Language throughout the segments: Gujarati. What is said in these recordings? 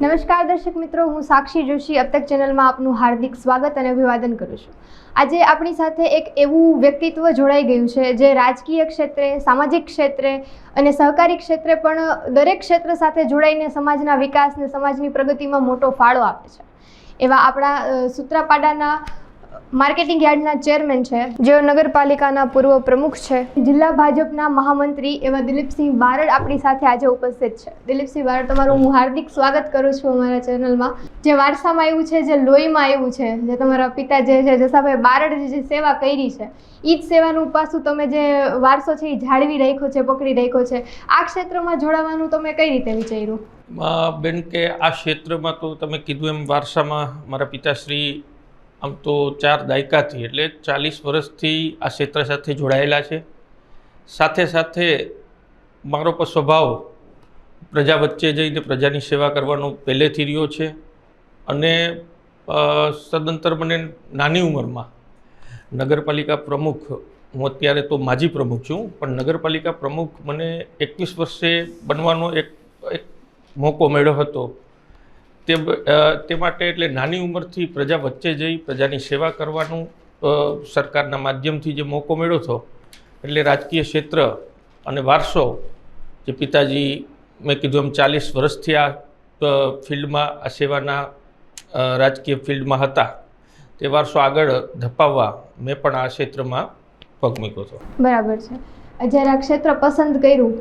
નમસ્કાર દર્શક મિત્રો, હું સાક્ષી જોશી. અબ ચેનલમાં આપનું હાર્દિક સ્વાગત અને અભિવાદન કરું છું. આજે આપણી સાથે એક એવું વ્યક્તિત્વ જોડાઈ ગયું છે જે રાજકીય ક્ષેત્રે, સામાજિક ક્ષેત્રે અને સહકારી ક્ષેત્રે પણ દરેક ક્ષેત્ર સાથે જોડાઈને સમાજના વિકાસને, સમાજની પ્રગતિમાં મોટો ફાળો આપે છે. એવા આપણા સૂત્રાપાડાના માર્કેટિંગ યાર્ડના ચેરમેન છે, જેઓ નગરપાલિકાના પૂર્વ પ્રમુખ છે. જિલ્લા ભાજપના મહામંત્રી એવા દિલીપસિંહ બારડ આપણી સાથે આજે ઉપસ્થિત છે. દિલીપસિંહ બારડ, તમારું હું હાર્દિક સ્વાગત કરું છું અમારા ચેનલમાં. જે વારસામાં આવ્યું છે, જે લોહીમાં આવ્યું છે, જે તમારા પિતા જે છે, જસાભાઈ બારડ જે સેવા કરી છે એ જ સેવાનું પાસું તમે જે વારસો છે એ જાળવી રાખ્યો છે, પકડી રાખ્યો છે. આ ક્ષેત્રમાં જોડાવાનું તમે કઈ રીતે વિચાર્યું? બેન કે આ ક્ષેત્રમાં તો તમે કીધું એમ, વારસામાં મારા પિતાશ્રી આમ તો ચાર દાયકાથી એટલે ચાલીસ વર્ષથી આ ક્ષેત્ર સાથે જોડાયેલા છે. સાથે સાથે મારો પણ સ્વભાવ પ્રજા વચ્ચે જઈને પ્રજાની સેવા કરવાનો પહેલેથી રહ્યો છે અને સદંતર મને નાની ઉંમરમાં નગરપાલિકા પ્રમુખ, હું અત્યારે તો માજી પ્રમુખ છું, પણ નગરપાલિકા પ્રમુખ મને એકવીસ વર્ષે બનવાનો એક એક મોકો મળ્યો હતો. તે તે માટે એટલે નાની ઉંમરથી પ્રજા વચ્ચે જઈ પ્રજાની સેવા કરવાનું સરકારના માધ્યમથી જે મોકો મળ્યો હતો, એટલે રાજકીય ક્ષેત્ર અને વારસો, જે પિતાજી, મેં કીધું એમ ચાલીસ વર્ષથી આ ફિલ્ડમાં, આ સેવાના રાજકીય ફિલ્ડમાં હતા, તે વારસો આગળ ધપાવવા મેં પણ આ ક્ષેત્રમાં પગ મૂક્યો હતો. બરાબર છે. જ્યારે આ ક્ષેત્ર પસંદ કર્યું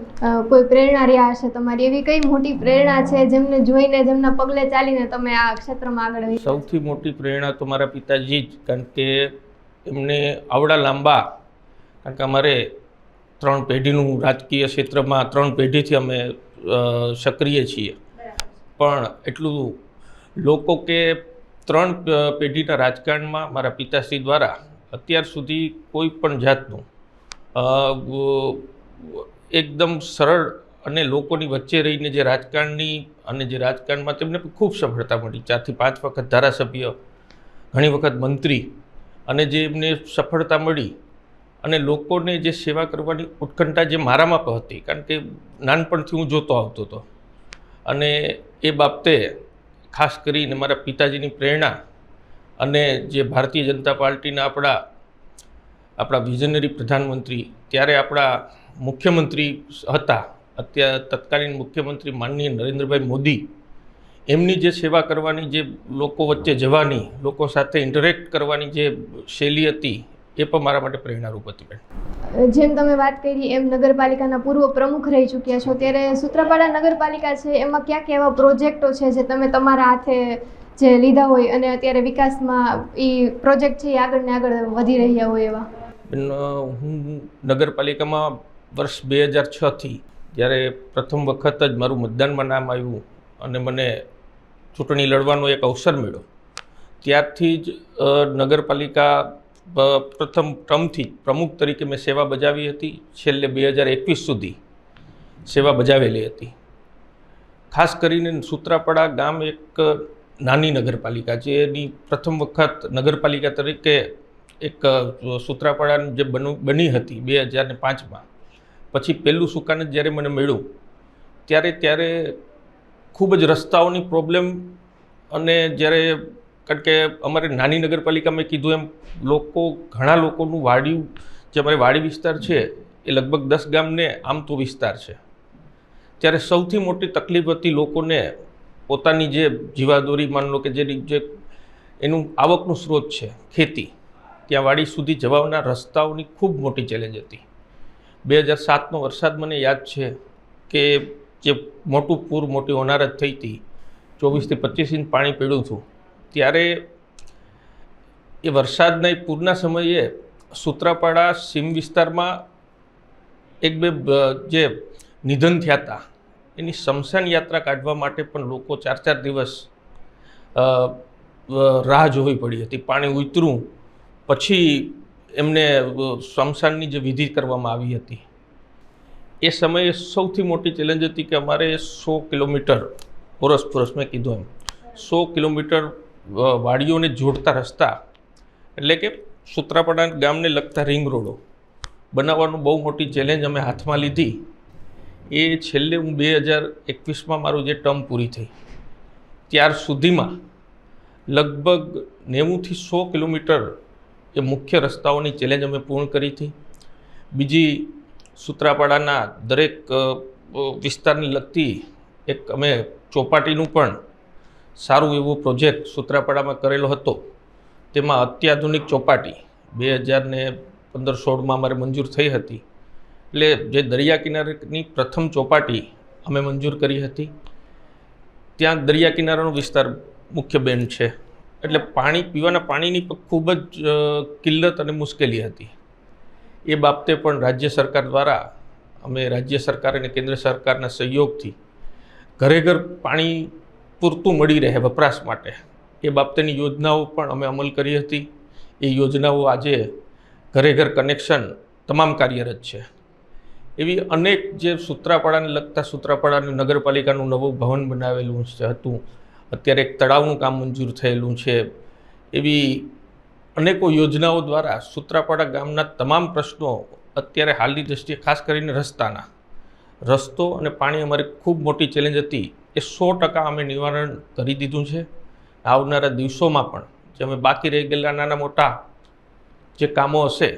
કોઈ પ્રેરણા રહ્યા હશે તમારી? એવી કઈ મોટી પ્રેરણા છે જેમને જોઈને, જેમના પગલે ચાલીને તમે આ ક્ષેત્રમાં આગળ સૌથી મોટી પ્રેરણા તો મારા પિતાજી જ, કારણ કે એમને આવડા લાંબા, કારણ કે અમારે ત્રણ પેઢીનું રાજકીય ક્ષેત્રમાં ત્રણ પેઢીથી અમે સક્રિય છીએ. પણ એટલું લોકો કે ત્રણ પેઢીના રાજકારણમાં મારા પિતાશ્રી દ્વારા અત્યાર સુધી કોઈ પણ જાતનું એકદમ સરળ અને લોકોની વચ્ચે રહીને જે રાજકારણની અને જે રાજકારણમાં તેમને ખૂબ સફળતા મળી. ચારથી પાંચ વખત ધારાસભ્ય, ઘણી વખત મંત્રી અને જે એમને સફળતા મળી અને લોકોને જે સેવા કરવાની ઉત્કંઠા જે મારામાં પણ હતી, કારણ કે નાનપણથી હું જોતો આવતો હતો. અને એ બાબતે ખાસ કરીને મારા પિતાજીની પ્રેરણા અને જે ભારતીય જનતા પાર્ટીના આપણા આપણા વિઝનરી પ્રધાનમંત્રી, ત્યારે આપણા મુખ્યમંત્રી હતા અત્યારે તત્કાલીન મુખ્યમંત્રી માનનીય નરેન્દ્રભાઈ મોદી, એમની જે સેવા કરવાની જે લોકો વચ્ચે જવાની, લોકો સાથે ઇન્ટરેક્ટ કરવાની જે શૈલી હતી, એ પણ મારા માટે પ્રેરણારૂપ હતી બેન. જેમ તમે વાત કરી, એમ નગરપાલિકાના પૂર્વ પ્રમુખ રહી ચૂક્યા છો, ત્યારે સૂત્રાપાડા નગરપાલિકા છે, એમાં ક્યાંક એવા પ્રોજેક્ટો છે જે તમે તમારા હાથે જે લીધા હોય અને અત્યારે વિકાસમાં એ પ્રોજેક્ટ છે એ આગળ ને આગળ વધી રહ્યા હોય એવા? હું નગરપાલિકામાં વર્ષ બે હજાર છથી જ્યારે પ્રથમ વખત જ મારું મતદાનમાં નામ આવ્યું અને મને ચૂંટણી લડવાનો એક અવસર મળ્યો, ત્યારથી જ નગરપાલિકા પ્રથમ ટર્મથી પ્રમુખ તરીકે મેં સેવા બજાવી હતી. છેલ્લે બે હજાર એકવીસ સુધી સેવા બજાવેલી હતી. ખાસ કરીને સૂત્રાપાડા ગામ એક નાની નગરપાલિકા છે. એની પ્રથમ વખત નગરપાલિકા તરીકે એક સૂત્રાપાડા જે બનુ, બની હતી બે હજાર ને પાંચમાં. પછી પહેલું સુકાન જ્યારે મને મળ્યું, ત્યારે ત્યારે ખૂબ જ રસ્તાઓની પ્રોબ્લેમ અને જ્યારે, કારણ કે અમારે નાની નગરપાલિકા મેં કીધું એમ, લોકો, ઘણા લોકોનું વાડિયું, જે અમારે વાડી વિસ્તાર છે, એ લગભગ દસ ગામને આમ તો વિસ્તાર છે. ત્યારે સૌથી મોટી તકલીફ હતી લોકોને પોતાની જે જીવાદોરી, માન લો કે જે એનું આવકનું સ્ત્રોત છે, ખેતી. ત્યાં વાડી સુધી જવાના રસ્તાઓની ખૂબ મોટી ચેલેન્જ હતી. બે હજાર સાતનો વરસાદ મને યાદ છે કે જે મોટું પૂર, મોટી હોનારત થઈ હતી, ચોવીસથી પચીસ ઇંચ પાણી પીડ્યું હતું, ત્યારે એ વરસાદના એ પૂરના સમયે સૂત્રાપાડા, સીમ વિસ્તારમાં એક બે જે નિધન થયા હતા, એની શમશાન યાત્રા કાઢવા માટે પણ લોકો ચાર ચાર દિવસ રાહ જોવી પડી હતી. પાણી ઉતરું પછી એમને સ્મશાનની જે વિધિ કરવામાં આવી હતી, એ સમયે સૌથી મોટી ચેલેન્જ હતી કે અમારે સો કિલોમીટર પોરસ પોરસ મેં કીધું એમ, સો કિલોમીટર વાડીઓને જોડતા રસ્તા, એટલે કે સૂત્રાપાડા ગામને લગતા રિંગ રોડો બનાવવાનું બહુ મોટી ચેલેન્જ અમે હાથમાં લીધી. એ છેલ્લે હું બે હજાર એકવીસમાં મારું જે ટર્મ પૂરી થઈ. ત્યાર સુધીમાં લગભગ નેવુંથી સો કિલોમીટર એ મુખ્ય રસ્તાઓની ચેલેન્જ અમે પૂર્ણ કરી હતી. બીજી સૂત્રાપાડાના દરેક વિસ્તારને લગતી એક અમે ચોપાટીનું પણ સારું એવો પ્રોજેક્ટ સૂત્રાપાડામાં કરેલો હતો. તેમાં અત્યાધુનિક ચોપાટી બે હજાર ને પંદર સોળમાં અમારે મંજૂર થઈ હતી. એટલે જે દરિયા કિનારેની પ્રથમ ચોપાટી અમે મંજૂર કરી હતી. ત્યાં દરિયા કિનારાનો વિસ્તાર મુખ્ય બેન છે. એટલે પાણી, પીવાના પાણીની પણ ખૂબ જ કિલ્લત અને મુશ્કેલી હતી. એ બાબતે પણ રાજ્ય સરકાર દ્વારા, અમે રાજ્ય સરકાર અને કેન્દ્ર સરકારના સહયોગથી ઘરે ઘર પાણી પૂરતું મળી રહે વપરાશ માટે. એ બાબતેની યોજનાઓ પણ અમે અમલ કરી હતી. એ યોજનાઓ આજે ઘરે ઘર કનેક્શન તમામ કાર્યરત છે. એવી અનેક જે સૂત્રાપાડાને લગતા સૂત્રાપાડાનું નગરપાલિકાનું નવું ભવન બનાવેલું હતું અત્યારે એક તળાવનું કામ મંજૂર થયેલું છે. એવી અનેકો યોજનાઓ દ્વારા સૂત્રાપાડા ગામના તમામ પ્રશ્નો અત્યારે હાલની દૃષ્ટિએ ખાસ કરીને રસ્તાના. રસ્તો અને પાણી અમારી ખૂબ મોટી ચેલેન્જ હતી. એ સો ટકા અમે નિવારણ કરી દીધું છે. આવનારા દિવસોમાં પણ, જે અમે બાકી રહી ગયેલા નાના મોટા જે કામો હશે,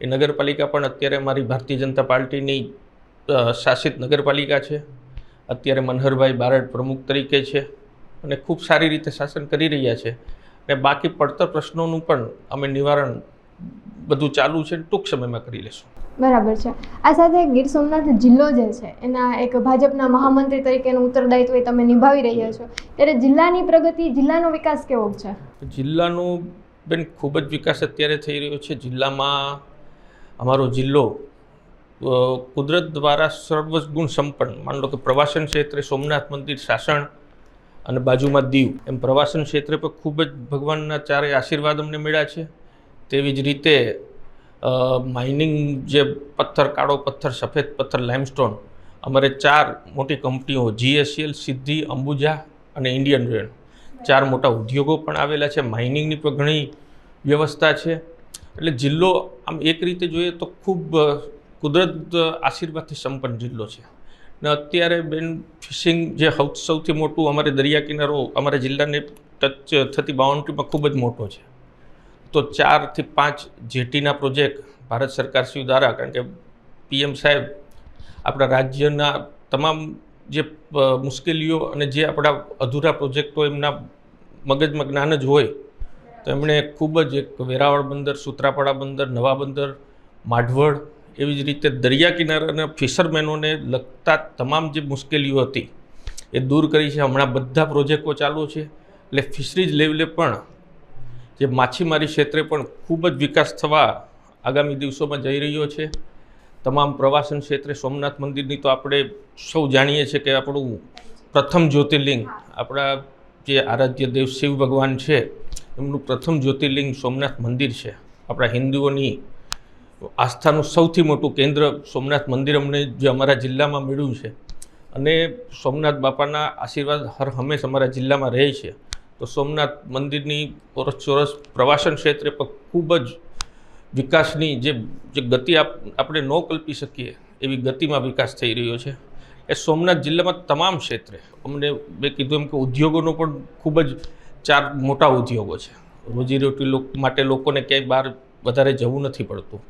એ નગરપાલિકા પણ અત્યારે અમારી ભારતીય જનતા પાર્ટીની શાસિત નગરપાલિકા છે. અત્યારે મનહરભાઈ બારડ પ્રમુખ તરીકે છે. અને ખૂબ સારી રીતે શાસન કરી રહ્યા છે. અને બાકી પડતર પ્રશ્નોનું પણ અમે નિવારણ બધું ચાલુ છે ટૂંક સમયમાં કરી લેશું. બરાબર છે. આ સાથે ગીર સોમનાથ જિલ્લો જે છે એના એક ભાજપના મહામંત્રી તરીકેનું ઉત્તરદાયિત્વ તમે નિભાવી રહ્યા છો. ત્યારે જિલ્લાની પ્રગતિ જિલ્લાનો વિકાસ કેવો છે? જિલ્લાનો બેન ખૂબ જ વિકાસ અત્યારે થઈ રહ્યો છે. જિલ્લામાં અમારો જિલ્લો કુદરત દ્વારા સર્વગુણ સંપન્ન માન લો કે પ્રવાસન ક્ષેત્રે સોમનાથ મંદિર શાસન અને બાજુમાં દીવ. એમ પ્રવાસન ક્ષેત્રે પણ ખૂબ જ ભગવાનના ચારે આશીર્વાદ અમને મળ્યા છે. તેવી જ રીતે માઇનિંગ જે પથ્થર, કાળો પથ્થર, સફેદ પથ્થર લાઇમસ્ટોન અમારે ચાર મોટી કંપનીઓ જીએસસીએલ સિદ્ધિ અંબુજા અને ઇન્ડિયન રેલ ચાર મોટા ઉદ્યોગો પણ આવેલા છે. માઇનિંગની પણ ઘણી વ્યવસ્થા છે. એટલે જિલ્લો આમ એક રીતે જોઈએ તો ખૂબ કુદરત આશીર્વાદથી સંપન્ન જિલ્લો છે. ને અત્યારે બેન ફિશિંગ જે સૌથી મોટું અમારે દરિયા કિનારો, અમારા જિલ્લાને ટચ થતી બાઉન્ડ્રીમાં ખૂબ જ મોટો છે. તો ચારથી પાંચ જેટીના પ્રોજેક્ટ ભારત સરકાર શ્રી દ્વારા, કારણ કે પીએમ સાહેબ આપણા રાજ્યના તમામ જે મુશ્કેલીઓ અને જે આપણા અધૂરા પ્રોજેક્ટો એમના મગજમાં જ્ઞાન જ હોય, તો એમણે ખૂબ જ એક વેરાવળ બંદર, સુત્રાપાડા બંદર, નવા બંદર, માઢવડ એવી જ રીતે દરિયા કિનારાના ફિશરમેનોને લગતા તમામ જે મુશ્કેલીઓ હતી, એ દૂર કરી છે. હમણાં બધા પ્રોજેક્ટો ચાલુ છે. એટલે ફિશરીઝ લેવલે પણ જે માછીમારી ક્ષેત્રે પણ ખૂબ જ વિકાસ થવા આગામી દિવસોમાં જઈ રહ્યો છે. તમામ પ્રવાસન ક્ષેત્રે સોમનાથ મંદિરની તો આપણે સૌ જાણીએ છીએ કે આપણું પ્રથમ જ્યોતિર્લિંગ, આપણા જે આરાધ્ય દેવ શિવ ભગવાન છે, એમનું પ્રથમ જ્યોતિર્લિંગ સોમનાથ મંદિર છે. આપણા હિન્દુઓની આસ્થાનું સૌથી મોટું કેન્દ્ર સોમનાથ મંદિર અમને જે અમારા જિલ્લામાં મળ્યું છે અને સોમનાથ બાપાના આશીર્વાદ હર હંમેશ અમારા જિલ્લામાં રહે છે. તો સોમનાથ મંદિરની ઓરસ ચોરસ પ્રવાસન ક્ષેત્રે પણ ખૂબ જ વિકાસની જે જે ગતિ આપ, આપણે ન કલ્પી શકીએ એવી ગતિમાં વિકાસ થઈ રહ્યો છે. એ સોમનાથ જિલ્લામાં તમામ ક્ષેત્રે, અમને મેં કીધું એમ કે ઉદ્યોગોનો પણ ખૂબ જ ચાર મોટા ઉદ્યોગો છે. રોજીરોટી માટે લોકોને ક્યાંય બહાર વધારે જવું નથી પડતું.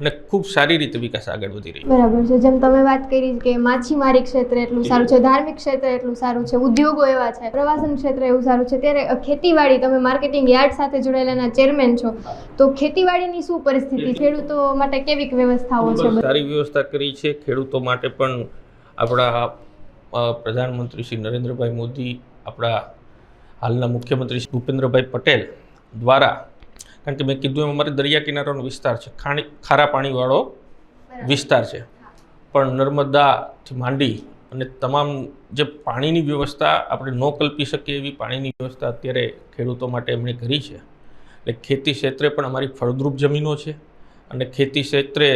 અને ખૂબ સારી રીતે વિકાસ આગળ વધી રહ્યો બરાબર છે. જેમ તમે વાત કરી કે માછીમારી ક્ષેત્રે એટલું સારું છે ધાર્મિક ક્ષેત્રે એટલું સારું છે ઉદ્યોગો એવા છે પ્રવાસન ક્ષેત્રે એવું સારું છે. ત્યારે ખેતીવાડી તમે માર્કેટિંગ યાર્ડ સાથે જોડાયેલાના ચેરમેન છો. તો ખેતીવાડીની શું પરિસ્થિતિ? ખેડૂતો માટે કેવી વ્યવસ્થાઓ છે? સારી વ્યવસ્થા કરી છે. ખેડૂતો માટે પણ આપણા પ્રધાનમંત્રી શ્રી નરેન્દ્રભાઈ મોદી આપણા હાલના મુખ્યમંત્રી શ્રી ભૂપેન્દ્રભાઈ પટેલ દ્વારા કારણ કે મેં કીધું એમ અમારે દરિયા કિનારાનો વિસ્તાર છે. ખાણી ખારા પાણીવાળો વિસ્તાર છે. પણ નર્મદાથી માંડી અને તમામ જે પાણીની વ્યવસ્થા આપણે ન કલ્પી શકીએ એવી પાણીની વ્યવસ્થા અત્યારે ખેડૂતો માટે એમણે કરી છે. એટલે ખેતી ક્ષેત્રે પણ અમારી ફળદ્રુપ જમીનો છે અને ખેતી ક્ષેત્રે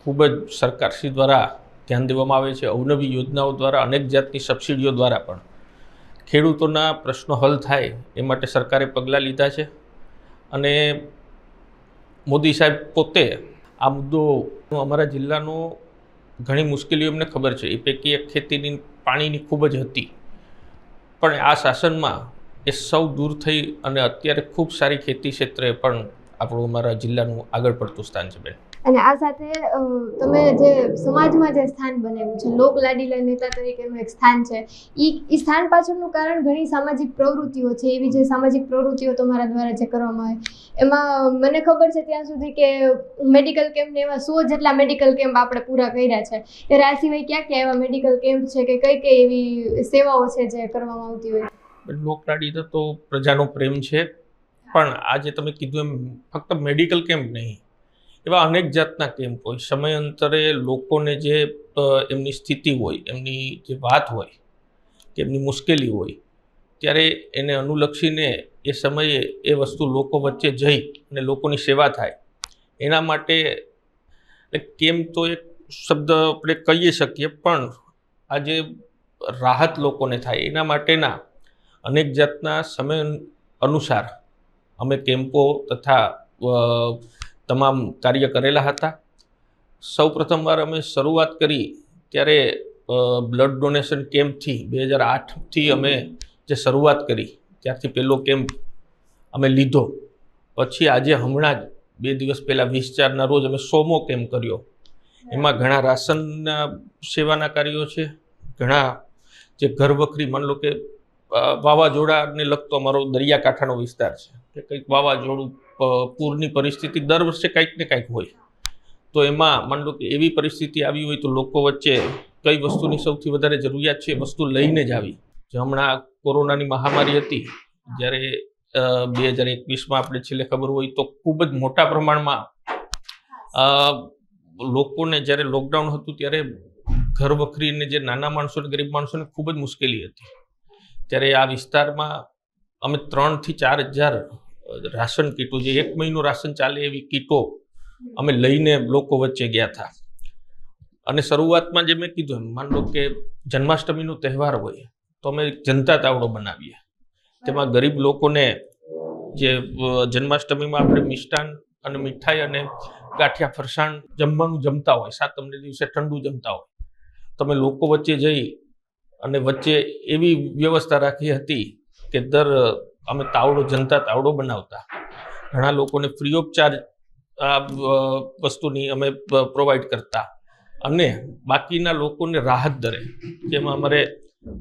ખૂબ જ સરકારશ્રી દ્વારા ધ્યાન દેવામાં આવે છે. અવનવી યોજનાઓ દ્વારા અનેક જાતની સબસિડીઓ દ્વારા પણ ખેડૂતોના પ્રશ્નો હલ થાય એ માટે સરકારે પગલાં લીધા છે. અને મોદી સાહેબ પોતે આ મુદ્દો અમારા જિલ્લાનો ઘણી મુશ્કેલીઓ એમને ખબર છે. એ પૈકી એક ખેતીની પાણીની ખૂબ જ હતી. પણ આ શાસનમાં એ સૌ દૂર થઈ અને અત્યારે ખૂબ સારી ખેતી ક્ષેત્રે પણ આપણું અમારા જિલ્લાનું આગળ પડતું સ્થાન છે બેન. અને આ સાથે તમે જે સમાજમાં જે સ્થાન બનાવ્યું છે, લોક લાડીલા નેતા તરીકેનું એક સ્થાન છે એ સ્થાન પાછળનું કારણ ઘણી સામાજિક પ્રવૃત્તિઓ છે, એવી જે સામાજિક પ્રવૃત્તિઓ તમારા દ્વારા જે કરવામાં આવે. એમાં મને ખબર છે ત્યાં સુધી કે મેડિકલ કેમ્પને એવા સો જેટલા મેડિકલ કેમ્પ આપણે પૂરા કર્યા છે ત્યારે આ સિવાય ક્યાં ક્યાં એવા મેડિકલ કેમ્પ છે કે કઈ કઈ એવી સેવાઓ છે જે કરવામાં આવતી હોય? લોકલાડી તો તો પ્રજાનો પ્રેમ છે, પણ આજે તમે કીધું એમ ફક્ત મેડિકલ કેમ્પ નહીં એવા અનેક જાતના કેમ્પ હોય. સમયાંતરે લોકોને જે એમની સ્થિતિ હોય, એમની જે વાત હોય કે એમની મુશ્કેલી હોય, ત્યારે એને અનુલક્ષીને એ સમયે એ વસ્તુ લોકો વચ્ચે જઈ અને લોકોની સેવા થાય. એના માટે કેમ્પ તો એક શબ્દ આપણે કહીએ શકીએ, પણ આજે રાહત લોકોને થાય, એના માટેના અનેક જાતના સમય અનુસાર અમે કેમ્પો તથા તમામ કાર્ય કરેલા હતા. સૌ પ્રથમવાર અમે શરૂઆત કરી ત્યારે બ્લડ ડોનેશન કેમ્પથી બે હજાર આઠથી અમે જે શરૂઆત કરી, ત્યારથી પહેલો કેમ્પ અમે લીધો. પછી આજે હમણાં જ બે દિવસ પહેલાં વીસ ચારના રોજ અમે સોમો કેમ્પ કર્યો. એમાં ઘણા રાશનના સેવાના કાર્યો છે, ઘણા જે ઘર વખરી માન લો કે વાવાઝોડાને લગતો અમારો દરિયાકાંઠાનો વિસ્તાર છે, કે કંઈક વાવાઝોડું પૂરની પરિસ્થિતિ દર વર્ષે કંઈક ને કંઈક હોય. તો એમાં માન લો કે એવી પરિસ્થિતિ આવી હોય તો લોકો વચ્ચે કઈ વસ્તુની સૌથી વધારે જરૂરિયાત છે વસ્તુ લઈને જ આવી. જે હમણાં કોરોનાની મહામારી હતી, જ્યારે બે હજાર એકવીસમાં આપણે છેલ્લે ખબર હોય તો ખૂબ જ મોટા પ્રમાણમાં લોકોને જ્યારે લોકડાઉન હતું ત્યારે ઘર વખરીને જે નાના માણસોને ગરીબ માણસોને ખૂબ જ મુશ્કેલી હતી. ત્યારે આ વિસ્તારમાં અમે ત્રણથી ચાર હજાર રાશન કીટો જે એક મહિનો રાશન ચાલે એવી કીટો અમે લઈને લોકો વચ્ચે ગયા હતા અને શરૂઆતમાં જે મેં કીધું એમ, માન લો કે જન્માષ્ટમીનો તહેવાર હોય, તો અમે જનતા તાવડો બનાવીએ. તેમાં ગરીબ લોકોને જે જન્માષ્ટમીમાં આપણે મિષ્ટાન અને મીઠાઈ અને ગાંઠિયા ફરસાણ જમવાનું જમતા હોય, સાતમને દિવસે ઠંડુ જમતા હોય. તમે લોકો વચ્ચે જઈ અને વચ્ચે એવી વ્યવસ્થા રાખી હતી કે દર અમે તાવડો, જનતા તાવડો બનાવતા. ઘણા લોકોને ફ્રી ઓફ ચાર્જ આ વસ્તુની અમે પ્રોવાઈડ કરતા. અને બાકીના લોકોને રાહત દરે. જેમાં અમારે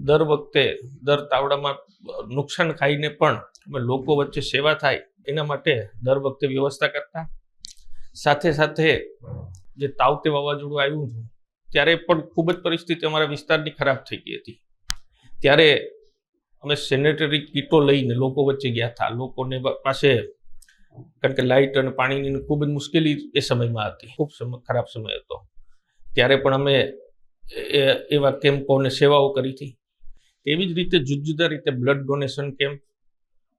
દર વખતે, દર તાવડામાં નુકસાન ખાઈને પણ અમે લોકો વચ્ચે સેવા થાય, એના માટે દર વખતે વ્યવસ્થા કરતા. સાથે સાથે જે તાવતે વાવાઝોડું આવ્યું હતું, ત્યારે પણ ખૂબ જ પરિસ્થિતિ અમારા વિસ્તારની ખરાબ થઈ ગઈ હતી. ત્યારે અમે સેનેટરી કીટો લઈને લોકો વચ્ચે ગયા હતા. લોકોને પાસે કારણ કે લાઇટ અને પાણીની ખૂબ જ મુશ્કેલી એ સમયમાં હતી. ખૂબ ખરાબ સમય હતો. ત્યારે પણ અમે એ- એવા કેમ્પોને સેવાઓ કરી હતી. તેવી જ રીતે જુદા જુદા રીતે બ્લડ ડોનેશન કેમ્પ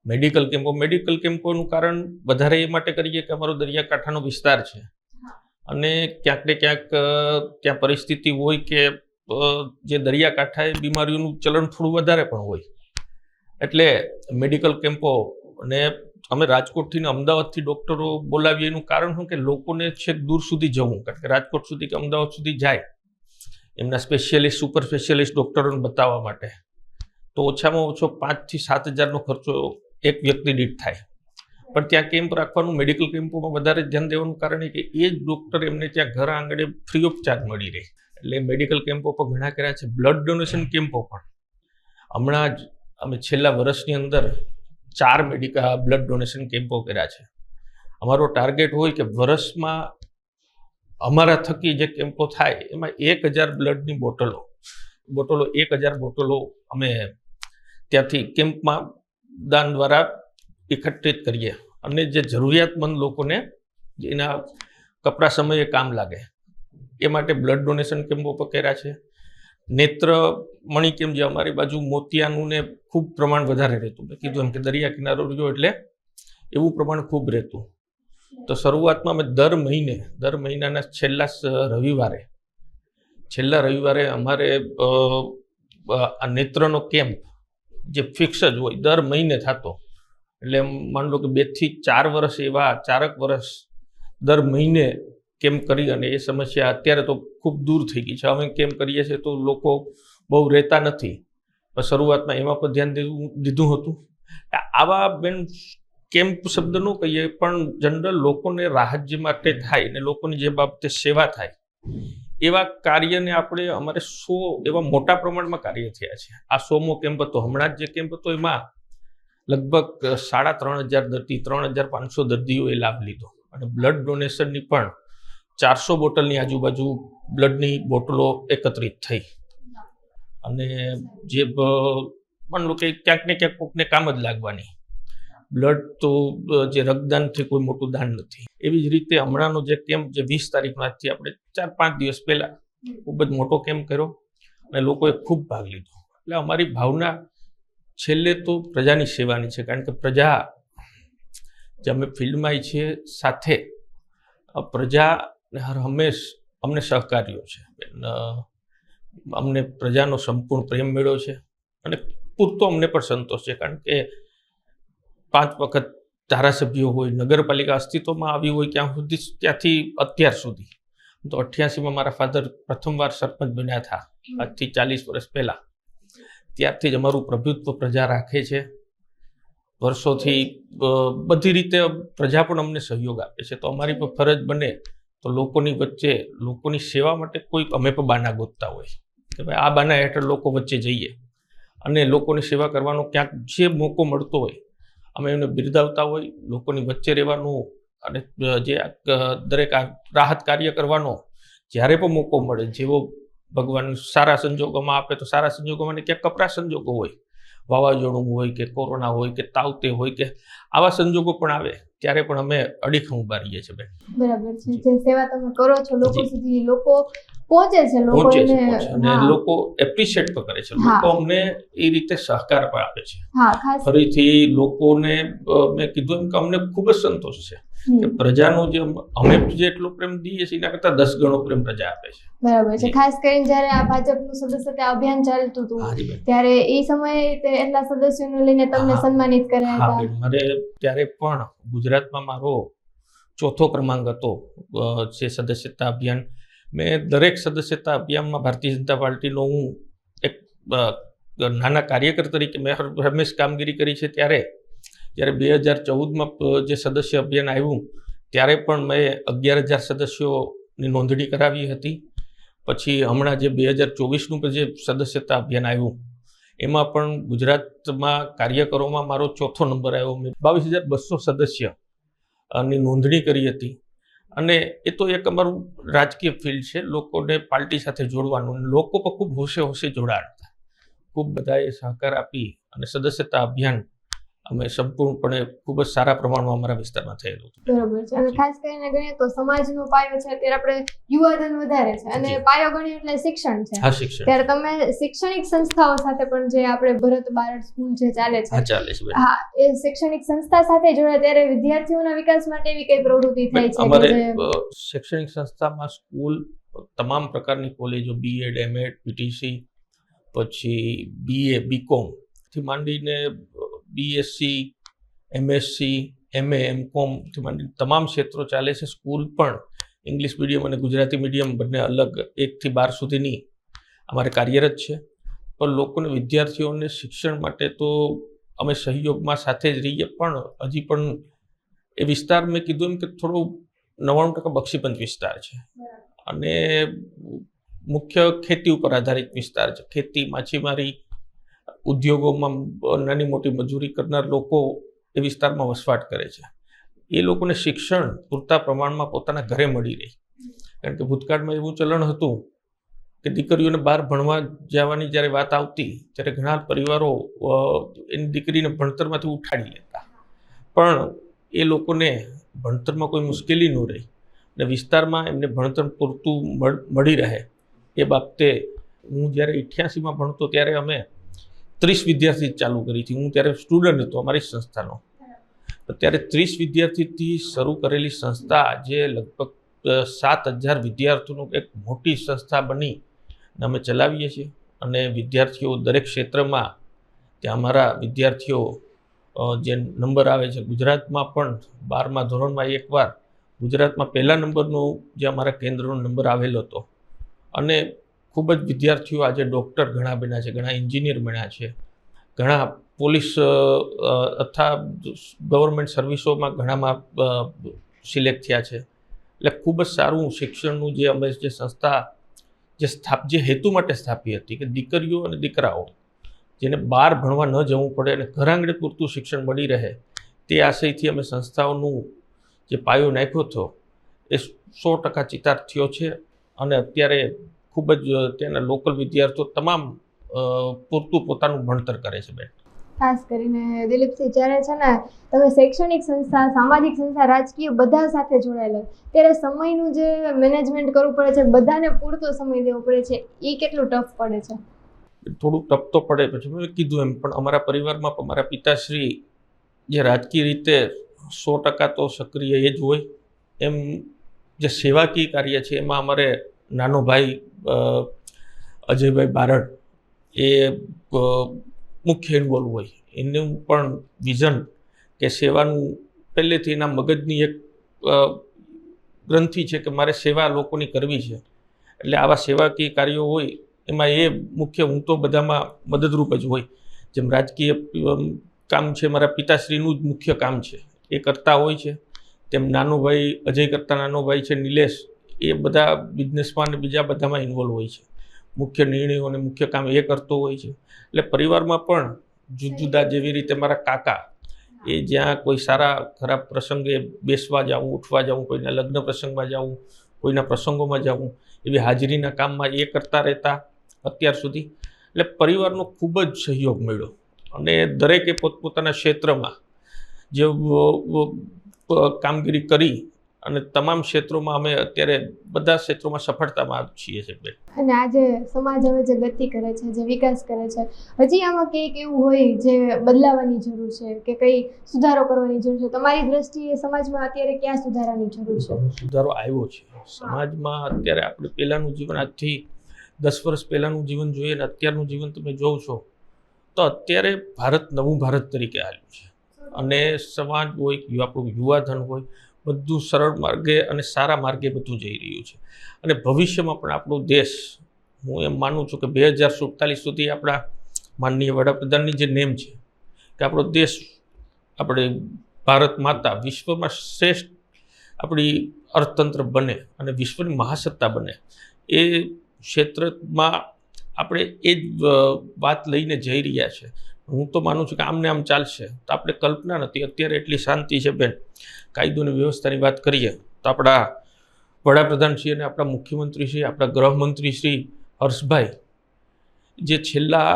મેડિકલ કેમ્પો. મેડિકલ કેમ્પોનું કારણ વધારે એ માટે કરીએ કે અમારો દરિયાકાંઠાનો વિસ્તાર છે. અને ક્યાંક ને ક્યાંક ત્યાં પરિસ્થિતિ હોય કે જે જે દરિયાકાંઠાએ બીમારીઓનું ચલણ થોડું વધારે પણ હોય. એટલે મેડિકલ કેમ્પો અને અમે રાજકોટથી ને અમદાવાદથી ડૉક્ટરો બોલાવીએ એનું કારણ શું કે લોકોને છેક દૂર સુધી જવું. કારણ કે રાજકોટ સુધી કે અમદાવાદ સુધી જાય એમના સ્પેશિયલિસ્ટ સુપર સ્પેશિયલિસ્ટ ડૉક્ટરોને બતાવવા માટે. તો ઓછામાં ઓછો પાંચથી સાત હજારનો ખર્ચો એક વ્યક્તિ દીઠ થાય. પણ ત્યાં કેમ્પ રાખવાનું મેડિકલ કેમ્પોમાં વધારે ધ્યાન દેવાનું કારણ એ કે એ જ ડૉક્ટર એમને ત્યાં ઘર આંગણે ફ્રી ઓફ ચાર્જ મળી રહે. એટલે મેડિકલ કેમ્પો પણ ઘણા કર્યા છે. બ્લડ ડોનેશન કેમ્પો પણ. હમણાં જ અમે છેલ્લા વર્ષની અંદર ચાર મેડિકલ બ્લડ ડોનેશન કેમ્પો કર્યા છે. અમારો ટાર્ગેટ હોય કે વર્ષમાં અમારા થકી જે કેમ્પો થાય, એમાં એક હજાર બ્લડની બોટલો બોટલો એક હજાર બોટલો અમે ત્યાંથી કેમ્પમાં દાન દ્વારા એકત્રિત કરીએ. અને જે જરૂરિયાતમંદ લોકોને એના કપરા સમયે કામ લાગે. એ માટે બ્લડ ડોનેશન કેમ્પો પણ કર્યા છે. નેત્ર કેમ જે અમારી બાજુ મોતિયાનું ને ખૂબ પ્રમાણ વધારે રહેતું. મેં કીધું એમ કે દરિયા કિનારો રહ્યો એટલે એવું પ્રમાણ ખૂબ રહેતું. તો શરૂઆતમાં અમે દર મહિને, દર મહિનાના છેલ્લા રવિવારે છેલ્લા રવિવારે અમારે આ નેત્રનો કેમ્પ જે ફિક્સ જ હોય, દર મહિને થતો. એટલે માન લો કે બેથી ચાર વર્ષ એવા, ચારક વર્ષ દર મહિને કેમ્પ કરી અને એ સમસ્યા અત્યારે તો ખૂબ દૂર થઈ ગઈ છે. અમે કેમ કરીએ છીએ તો લોકો બહુ રહેતા નથી. શરૂઆતમાં એમાં પણ ધ્યાન દીધું દીધું હતું. આવા બેન કેમ્પ શબ્દ ન કહીએ, પણ જનરલ લોકોને રાહત જે માટે થાય ને લોકોની જે બાબતે સેવા થાય, એવા કાર્યને આપણે અમારે સો, એવા મોટા પ્રમાણમાં કાર્ય થયા છે. આ સોમો કેમ્પ હતો, હમણાં જ જે કેમ્પ હતો, એમાં લગભગ સાડા ત્રણ હજાર દર્દી, ત્રણ હજાર પાંચસો દર્દીઓએ લાભ લીધો. અને બ્લડ ડોનેશનની પણ ચારસો બોટલની આજુબાજુ બ્લડની બોટલો એકત્રિત થઈ. અને જે માની લો કે ક્યાંક ને ક્યાંક કોકને કામ જ લાગવાની. બ્લડ તો જે રક્તદાનથી કોઈ મોટું દાન નથી. એવી જ રીતે હમણાંનો જે કેમ્પ જે વીસ તારીખનો આજથી આપણે ચાર પાંચ દિવસ પહેલાં ખૂબ જ મોટો કેમ્પ કર્યો અને લોકોએ ખૂબ ભાગ લીધો. એટલે અમારી ભાવના છેલ્લે તો પ્રજાની સેવાની છે કારણ કે પ્રજા જે અમે ફિલ્ડમાં છીએ સાથે અ, પ્રજા હર હંમેશ અમને સહકાર્યો છે. અમને પ્રજાનો સંપૂર્ણ પ્રેમ મળ્યો છે અને પૂરતો અમને પણ સંતોષ છે. કારણ કે પાંચ વખત ધારાસભ્યો હોય નગરપાલિકા અસ્તિત્વમાં આવી હોય ત્યાં સુધી ત્યાંથી અત્યાર સુધી. તો અઠ્યાસીમાં મારા ફાધર પ્રથમવાર સરપંચ બન્યા હતા આજથી ચાલીસ વર્ષ પહેલાં. ત્યારથી જ અમારું પ્રભુત્વ પ્રજા રાખે છે. વર્ષોથી બધી રીતે પ્રજા પણ અમને સહયોગ આપે છે. તો અમારી પર ફરજ બને તો લોકોની વચ્ચે, લોકોની સેવા માટે કોઈક અમે પણ બાના ગોતતા હોય. કે ભાઈ આ બાના હેઠળ લોકો વચ્ચે જઈએ. અને લોકોની સેવા કરવાનો ક્યાંક જે મોકો મળતો હોય, અમે એમને બિરદાવતા હોય, લોકોની વચ્ચે રહેવાનું અને જે દરેક રાહત કાર્ય કરવાનો જ્યારે પણ મોકો મળે, જેવો ભગવાન સારા સંજોગોમાં આપે, તો સારા સંજોગોમાં ક્યાંક કપરા સંજોગો હોય. વાવાઝોડું હોય કે કોરોના હોય કે તાવતે હોય કે આવા સંજોગો પણ આવે. ત્યારે પણ અમે અડીખમ ઊભા રહીએ છીએ બેન. બરાબર છે. જે. સેવા તમે કરો છો લોકો સુધી લોકો પહોંચે છે લોકો. અને લોકો એપ્રિશિએટ પણ કરે છે. લોકો અમને એ રીતે સહકાર પણ આપે છે. ફરીથી લોકોને મેં કીધું એમ કે અમને ખૂબ જ સંતોષ છે. કે પ્રજાનો જે અમે જેટલો પ્રેમ દઈએ છીએ એના કરતા દસ ગણો પ્રેમ પ્રજા આપે છે. બરાબર છે. ખાસ કરીને જ્યારે આ ભાજપનું સદસ્યતા અભિયાન ચાલતું હતું ત્યારે એ સમયે એટલા સદસ્યોને લઈને તમને સન્માનિત કર્યા હતા. મારે ત્યારે પણ ગુજરાતમાં મારો ચોથો ક્રમાંક હતો જે સદસ્યતા અભિયાન. મેં દરેક સદસ્યતા અભિયાનમાં ભારતીય જનતા પાર્ટીનો હું એક નાના કાર્યકર તરીકે મેં હંમેશ કામગીરી કરી છે ત્યારે જ્યારે બે હજાર ચૌદમાં જે સદસ્ય અભિયાન આવ્યું, ત્યારે પણ મેં અગિયાર હજાર સદસ્યોની નોંધણી કરાવી હતી. પછી હમણાં જે બે હજાર ચોવીસનું જે સદસ્યતા અભિયાન આવ્યું, એમાં પણ ગુજરાતમાં કાર્યકરોમાં મારો ચોથો નંબર આવ્યો. મેં બાવીસ હજાર બસો સદસ્યની નોંધણી કરી હતી. અને એ તો એક અમારું રાજકીય ફિલ્ડ છે. લોકોને પાર્ટી સાથે જોડવાનું. લોકો પણ ખૂબ હોશે હોશે જોડાડતા ખૂબ બધાએ સહકાર આપી અને સદસ્યતા અભિયાન અમે સંપૂર્ણપણે ખૂબ જ સારા પ્રમાણમાં અમારા વિસ્તારમાં થયેલું છે. બરોબર છે. અને ખાસ કરીને ગણીએ તો સમાજનો પાયો છે અત્યારે આપણે યુવાધન વધારે છે અને પાયો ગણીએ એટલે શિક્ષણ છે. હા શિક્ષણ ત્યારે તમે શૈક્ષણિક સંસ્થાઓ સાથે પણ જે આપણે ભરત બારડ સ્કૂલ જે ચાલે છે હા ચાલે છે હા એ શૈક્ષણિક સંસ્થા સાથે જોડે ત્યારે વિદ્યાર્થીઓના વિકાસ માટે એવી કઈ પ્રવૃત્તિ થાય છે અમારે શૈક્ષણિક સંસ્થામાં સ્કૂલ તમામ પ્રકારની કોલેજો બીએડ એમએડ પીટીસી પછી બીએ બીકોમથી માંડીને બીએસસી એમએસસી એમએ એમ કોમ તમામ ક્ષેત્રો ચાલે છે. સ્કૂલ પણ ઇંગ્લિશ મીડિયમ અને ગુજરાતી મીડિયમ બંને અલગ એકથી બાર સુધીની અમારે કાર્યરત છે. પણ લોકોને વિદ્યાર્થીઓને શિક્ષણ માટે તો અમે સહયોગમાં સાથે જ રહીએ પણ હજી પણ એ વિસ્તાર મેં કીધું એમ કે થોડું નવ્વાણું ટકા બક્ષીપંચ વિસ્તાર છે. અને મુખ્ય ખેતી ઉપર આધારિત વિસ્તાર છે. ખેતી માછીમારી ઉદ્યોગોમાં નાની મોટી મજૂરી કરનાર લોકો એ વિસ્તારમાં વસવાટ કરે છે. એ લોકોને શિક્ષણ પૂરતા પ્રમાણમાં પોતાના ઘરે મળી રહે. કારણ કે ભૂતકાળમાં એવું ચલણ હતું કે દીકરીઓને બહાર ભણવા જવાની જ્યારે વાત આવતી, ત્યારે ઘણા પરિવારો એની દીકરીને ભણતરમાંથી ઉઠાડી લેતા. પણ એ લોકોને ભણતરમાં કોઈ મુશ્કેલી ન રહી અને વિસ્તારમાં એમને ભણતર પૂરતું મળ- રહે. એ બાબતે હું જ્યારે ઇઠ્યાસીમાં ભણતો ત્યારે અમે ત્રીસ વિદ્યાર્થી ચાલુ કરી હતી. હું ત્યારે સ્ટુડન્ટ હતો અમારી સંસ્થાનો. ત્યારે ત્રીસ વિદ્યાર્થીથી શરૂ કરેલી સંસ્થા આજે લગભગ સાત હજાર વિદ્યાર્થીઓનું એક મોટી સંસ્થા બની અમે ચલાવીએ છીએ. અને વિદ્યાર્થીઓ દરેક ક્ષેત્રમાં, ત્યાં અમારા વિદ્યાર્થીઓ જે નંબર આવે છે ગુજરાતમાં પણ બારમા ધોરણમાં એકવાર ગુજરાતમાં પહેલા નંબરનો જે અમારા કેન્દ્રનો નંબર આવેલો હતો. અને ખૂબ જ વિદ્યાર્થીઓ આજે ડૉક્ટર ઘણા બન્યા છે ઘણા એન્જિનિયર બન્યા છે. ઘણા પોલીસ અ, અ, ગવર્મેન્ટ સર્વિસોમાં ઘણામાં સિલેક્ટ થયા છે. એટલે ખૂબ જ સારું શિક્ષણનું જે અમે જે સંસ્થા જે સ્થાપ જે હેતુ માટે સ્થાપી હતી કે દીકરીઓ અને દીકરાઓ જેને બહાર ભણવા ન જવું પડે અને ઘર આંગણે પૂરતું શિક્ષણ મળી રહે તે આશયથી અમે સંસ્થાઓનું જે પાયો નાખ્યો હતો એ સો ટકા ચિતાર્થીઓ છે. અને અત્યારે ખૂબ જ તેના લોકલ વિદ્યાર્થીઓ તમામ પૂરતું પોતાનું ભણતર કરે છે બેન. ખાસ કરીને દિલીપસિંહ જ્યારે છે ને તમે શૈક્ષણિક સંસ્થા સામાજિક સંસ્થા રાજકીય બધા સાથે જોડાયેલા ત્યારે સમયનું જે મેનેજમેન્ટ કરવું પડે છે બધાને પૂરતો સમય દેવો પડે છે એ કેટલું ટફ પડે છે? થોડું ટફ તો પડે પછી મેં કીધું એમ પણ અમારા પરિવારમાં પણ મારા પિતાશ્રી જે રાજકીય રીતે સો ટકા તો સક્રિય એ જ હોય એમ જે સેવાકીય કાર્ય છે એમાં અમારે નાનો ભાઈ અજયભાઈ બારડ, એ મુખ્ય ઇન્વોલ્વ હોય. એનું પણ વિઝન કે સેવાનું પહેલેથી એના મગજની એક ગ્રંથિ છે કે મારે સેવા લોકોની કરવી છે. એટલે આવા સેવાકીય કાર્યો હોય, એમાં એ મુખ્ય હું તો બધામાં મદદરૂપ જ હોય. જેમ રાજકીય કામ છે, મારા પિતાશ્રીનું જ મુખ્ય કામ છે. એ કરતા હોય છે. તેમ નાનો ભાઈ, અજય કરતા નાનો ભાઈ છે, નિલેશ એ બધા બિઝનેસમાં અને બીજા બધામાં ઇન્વોલ્વ હોય છે. મુખ્ય નિર્ણયો અને મુખ્ય કામ એ કરતો હોય છે. એટલે પરિવારમાં પણ જુદા જુદા જેવી રીતે મારા કાકા, એ જ્યાં કોઈ સારા, ખરાબ પ્રસંગે બેસવા જાઉં, ઉઠવા જાઉં, કોઈના લગ્ન પ્રસંગમાં જાઉં, કોઈના પ્રસંગોમાં જાઉં, એવી હાજરીના કામમાં એ કરતા રહેતા અત્યાર સુધી. એટલે પરિવારનો ખૂબ જ સહયોગ મળ્યો. અને દરેકે પોતપોતાના ક્ષેત્રમાં જે કામગીરી કરી અને તમામ ક્ષેત્રોમાં અમે અત્યારે બધા ક્ષેત્રોમાં સફળતામાં છીએ છે બેન. અને આજે સમાજ હવે જે ગતિ કરે છે જે વિકાસ કરે છે હજી આમાં કંઈક એવું હોય જે બદલાવાની જરૂર છે કે કંઈ સુધારો કરવાની જરૂર છે? તમારી દ્રષ્ટિએ સમાજમાં અત્યારે ક્યાં સુધારાની જરૂર છે? સુધારો આવ્યો છે. સમાજમાં અત્યારે આપણે પહેલાંનું જીવન આજથી દસ વર્ષ પહેલાંનું જીવન જોઈએ અને અત્યારનું જીવન તમે જોવ છો તો અત્યારે ભારત નવું ભારત તરીકે આવ્યું છે. અને સમાજ હોય આપણું યુવાધન હોય બધું સરળ માર્ગે અને સારા માર્ગે બધું જઈ રહ્યું છે. અને ભવિષ્યમાં પણ આપણો દેશ, હું એમ માનું છું કે બે હજાર સુડતાલીસ સુધી આપણા માનનીય વડાપ્રધાનની જે નેમ છે, કે આપણો દેશ, આપણે ભારત માતા વિશ્વમાં શ્રેષ્ઠ આપણી અર્થતંત્ર બને અને વિશ્વની મહાસત્તા બને, એ ક્ષેત્રમાં આપણે એ જ વાત લઈને જઈ રહ્યા છે. હું તો માનું છું કે આમને આમ ચાલશે. તો આપણે કલ્પના નથી. અત્યારે એટલી શાંતિ છે બેન. કાયદો અને વ્યવસ્થાની વાત કરીએ તો આપણા વડાપ્રધાન શ્રી અને આપણા મુખ્યમંત્રી શ્રી, આપણા ગૃહમંત્રી શ્રી હર્ષભાઈ, જે છેલ્લા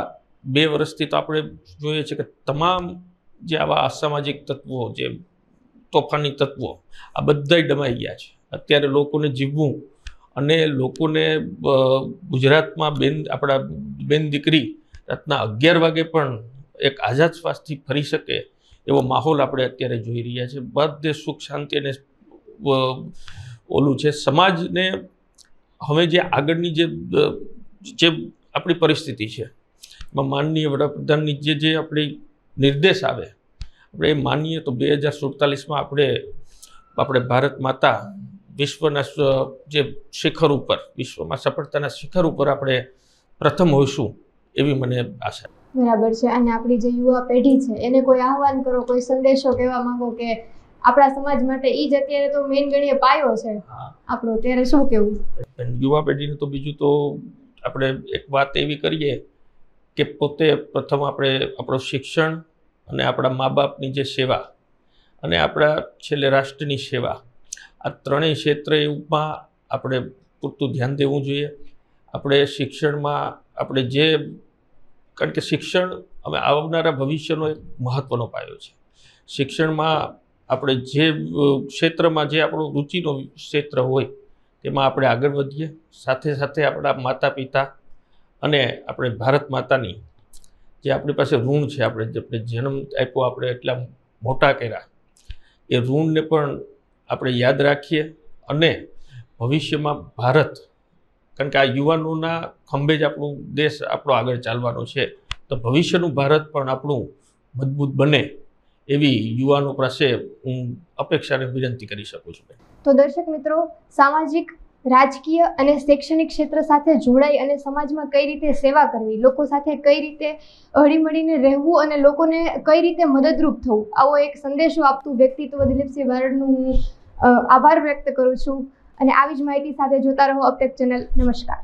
બે વર્ષથી તો આપણે જોઈએ છે કે તમામ જે આવા અસામાજિક તત્વો, જે તોફાની તત્વો, આ બધાય ડમાઈ ગયા છે. અત્યારે લોકોને જીવવું અને લોકોને ગુજરાતમાં બેન, આપણા બેન દીકરી, રાતના અગિયાર વાગે પણ એક આઝાદ શ્વાસથી ફરી શકે એવો માહોલ આપણે અત્યારે જોઈ રહ્યા છે. બધે સુખ શાંતિ અને ઓલું છે, સમાજને હવે જે આગળની જે જે આપણી પરિસ્થિતિ છે, એમાં માનનીય વડાપ્રધાનની જે જે આપણી નિર્દેશ આવે, આપણે એ માનીએ તો બે હજાર સુડતાલીસમાં આપણે આપણે ભારત માતા વિશ્વના જે શિખર ઉપર, વિશ્વમાં સફળતાના શિખર ઉપર આપણે પ્રથમ હોઈશું એવી મને આશા બરાબર છે. અને આપણી જે યુવા પેઢી છે એને કોઈ આહવાન કરો કોઈ સંદેશો કહેવા માંગો કે આપણા સમાજ માટે એ જ અત્યારે તો મેઇન ગણીએ પાયો છે. આપણો ત્યારે શું કેવું? યુવા પેઢીને તો બીજું તો આપણે એક વાત એવી કરીએ કે પોતે પ્રથમ આપણે આપણું શિક્ષણ અને આપણા મા બાપની જે સેવા અને આપણા છેલ્લે રાષ્ટ્રની સેવા આ ત્રણેય ક્ષેત્રમાં આપણે પૂરતું ધ્યાન દેવું જોઈએ. આપણે શિક્ષણમાં આપણે જે કારણ કે શિક્ષણ અમે આવનારા ભવિષ્યનો એક મહત્ત્વનો પાયો છે. શિક્ષણમાં આપણે જે ક્ષેત્રમાં જે આપણું રુચિનો ક્ષેત્ર હોય, તેમાં આપણે આગળ વધીએ. સાથે સાથે આપણા માતા પિતા અને આપણે ભારત માતાની જે આપણી પાસે ઋણ છે, આપણે આપણે જન્મ આપ્યો, આપણે એટલા મોટા કર્યા, એ ઋણને પણ આપણે યાદ રાખીએ અને ભવિષ્યમાં ભારત કારણ કે આ યુવાનોના ખંભે જ આપણું દેશ આપણો આગળ ચાલવાનો છે. તો ભવિષ્યનું ભારત પણ આપણું મજબૂત બને એવી યુવાનો પાસે હું અપેક્ષાને વિનંતી કરી શકું છું તો દર્શક મિત્રો, સામાજિક, રાજકીય અને શૈક્ષણિક ક્ષેત્ર સાથે જોડાઈ અને સમાજમાં કઈ રીતે સેવા કરવી, લોકો સાથે કઈ રીતે હળીમળીને રહેવું અને લોકોને કઈ રીતે મદદરૂપ થવું, આવો એક સંદેશો આપતું વ્યક્તિત્વ દિલીપસિંહ બારડનું હું આભાર વ્યક્ત કરું છું. અને આવી જ માહિતી સાથે જોતા રહો અપટેક ચેનલ. નમસ્કાર.